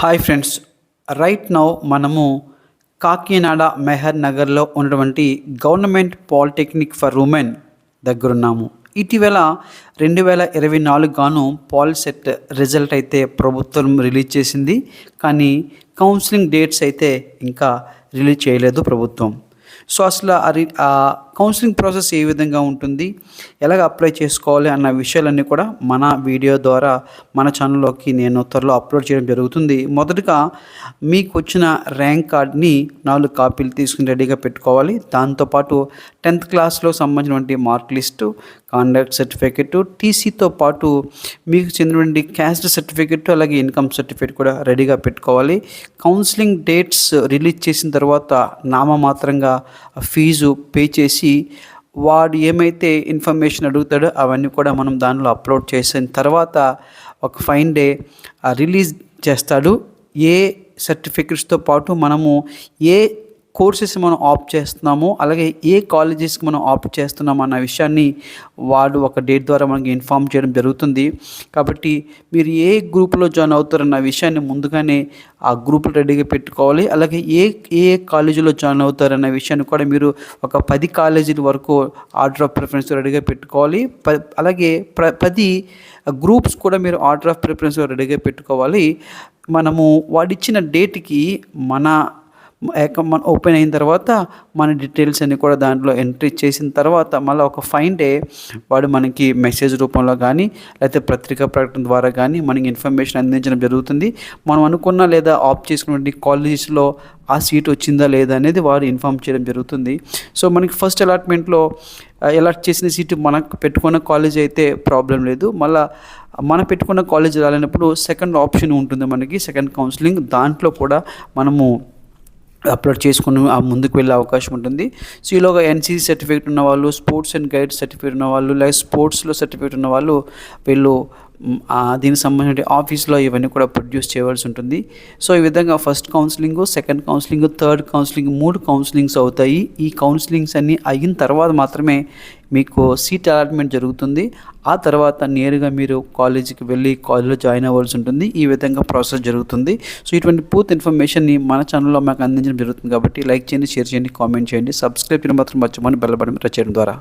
Hi friends. Right now మనము కాకినాడ మెహర్ నగర్లో ఉన్నటువంటి గవర్నమెంట్ పాలిటెక్నిక్ ఫర్ ఉమెన్ దగ్గరున్నాము. ఇటీవల రెండు వేల ఇరవై నాలుగు గాను సెట్ రిజల్ట్ అయితే ప్రభుత్వం రిలీజ్ చేసింది. కానీ కౌన్సిలింగ్ డేట్స్ అయితే ఇంకా రిలీజ్ చేయలేదు ప్రభుత్వం. సో అసలు కౌన్సిలింగ్ ప్రాసెస్ ఏ విధంగా ఉంటుంది? ఎలాగ అప్లై చేసుకోవాలి అన్న విషయాలన్నీ కూడా మన వీడియో ద్వారా మన ఛానల్లోకి నేను త్వరలో అప్లోడ్ చేయడం జరుగుతుంది. మొదటగా మీకు వచ్చిన ర్యాంక్ కార్డ్ని నాలుగు కాపీలు తీసుకుని రెడీగా పెట్టుకోవాలి. దాంతోపాటు టెన్త్ క్లాస్లో సంబంధించినటువంటి మార్క్ లిస్టు కాండక్ట్ సర్టిఫికెట్ టీసీతో పాటు మీకు చెందినటువంటి క్యాస్ట్ సర్టిఫికెట్ అలాగే ఇన్కమ్ సర్టిఫికేట్ కూడా రెడీగా పెట్టుకోవాలి. కౌన్సిలింగ్ డేట్స్ రిలీజ్ చేసిన తర్వాత నామమాత్రంగా ఫీజు పే చేసి వాడు ఏమైతే ఇన్ఫర్మేషన్ అడుగుతాడో అవన్నీ కూడా మనం దానిలో అప్లోడ్ చేసిన తర్వాత ఒక ఫైన్ డే రిలీజ్ చేస్తాడు. ఏ సర్టిఫికెట్స్తో పాటు మనము ఏ కోర్సెస్ మనం ఆప్ట్ చేస్తున్నాము అలాగే ఏ కాలేజెస్కి మనం ఆప్ట్ చేస్తున్నాము అన్న విషయాన్ని వాడు ఒక డేట్ ద్వారా మనకి ఇన్ఫామ్ చేయడం జరుగుతుంది. కాబట్టి మీరు ఏ గ్రూప్లో జాయిన్ అవుతారన్న విషయాన్ని ముందుగానే ఆ గ్రూపులు రెడీగా పెట్టుకోవాలి. అలాగే ఏ ఏ కాలేజీలో జాయిన్ అవుతారన్న విషయాన్ని కూడా మీరు ఒక పది కాలేజీల వరకు ఆర్డర్ ఆఫ్ ప్రిఫరెన్స్ రెడీగా పెట్టుకోవాలి. ప అలాగే ప్ర పది గ్రూప్స్ కూడా మీరు ఆర్డర్ ఆఫ్ ప్రిఫరెన్స్ రెడీగా పెట్టుకోవాలి. మనము వాడిచ్చిన డేట్కి మన మన ఓపెన్ అయిన తర్వాత మన డీటెయిల్స్ అన్ని కూడా దాంట్లో ఎంట్రీ చేసిన తర్వాత మళ్ళీ ఒక ఫైన్ డే వాడు మనకి మెసేజ్ రూపంలో కానీ లేకపోతే పత్రికా ప్రకటన ద్వారా కానీ మనకి ఇన్ఫర్మేషన్ అందించడం జరుగుతుంది. మనం అనుకున్న లేదా ఆప్ చేసుకున్నటువంటి కాలేజెస్లో ఆ సీట్ వచ్చిందా లేదా అనేది వారు ఇన్ఫామ్ చేయడం జరుగుతుంది. సో మనకి ఫస్ట్ అలాట్మెంట్లో అలాట్ చేసిన సీటు మనకు పెట్టుకున్న కాలేజ్ అయితే ప్రాబ్లం లేదు. మళ్ళీ మనం పెట్టుకున్న కాలేజ్ రాలేనప్పుడు సెకండ్ ఆప్షన్ ఉంటుంది మనకి సెకండ్ కౌన్సిలింగ్ దాంట్లో కూడా మనము అప్లోడ్ చేసుకుని ఆ ముందుకు వెళ్ళే అవకాశం ఉంటుంది. సో ఈలోగా ఎన్సీసీ సర్టిఫికేట్ ఉన్న వాళ్ళు స్పోర్ట్స్ అండ్ గైడ్ సర్టిఫికేట్ ఉన్న వాళ్ళు లేదా స్పోర్ట్స్లో సర్టిఫికేట్ ఉన్న వాళ్ళు వీళ్ళు దీనికి సంబంధించిన ఆఫీస్లో ఇవన్నీ కూడా ప్రొడ్యూస్ చేయవలసి ఉంటుంది. సో ఈ విధంగా first counselling second counselling third counselling మూడు కౌన్సిలింగ్స్ అవుతాయి. ఈ కౌన్సిలింగ్స్ అన్నీ అయిన తర్వాత మాత్రమే మీకు సీట్ అలాట్మెంట్ జరుగుతుంది. ఆ తర్వాత నేరుగా మీరు కాలేజీకి వెళ్ళి కాలేజ్లో జాయిన్ అవ్వాల్సి ఉంటుంది. ఈ విధంగా ప్రాసెస్ జరుగుతుంది. సో ఇటువంటి పూర్తి ఇన్ఫర్మేషన్ని మన ఛానల్లో మాకు అందించడం జరుగుతుంది కాబట్టి లైక్ చేయండి షేర్ చేయండి కామెంట్ చేయండి సబ్స్క్రైబ్ చేయడం మాత్రం మర్చిపోని బెల్ బటన్ చేయడం ద్వారా.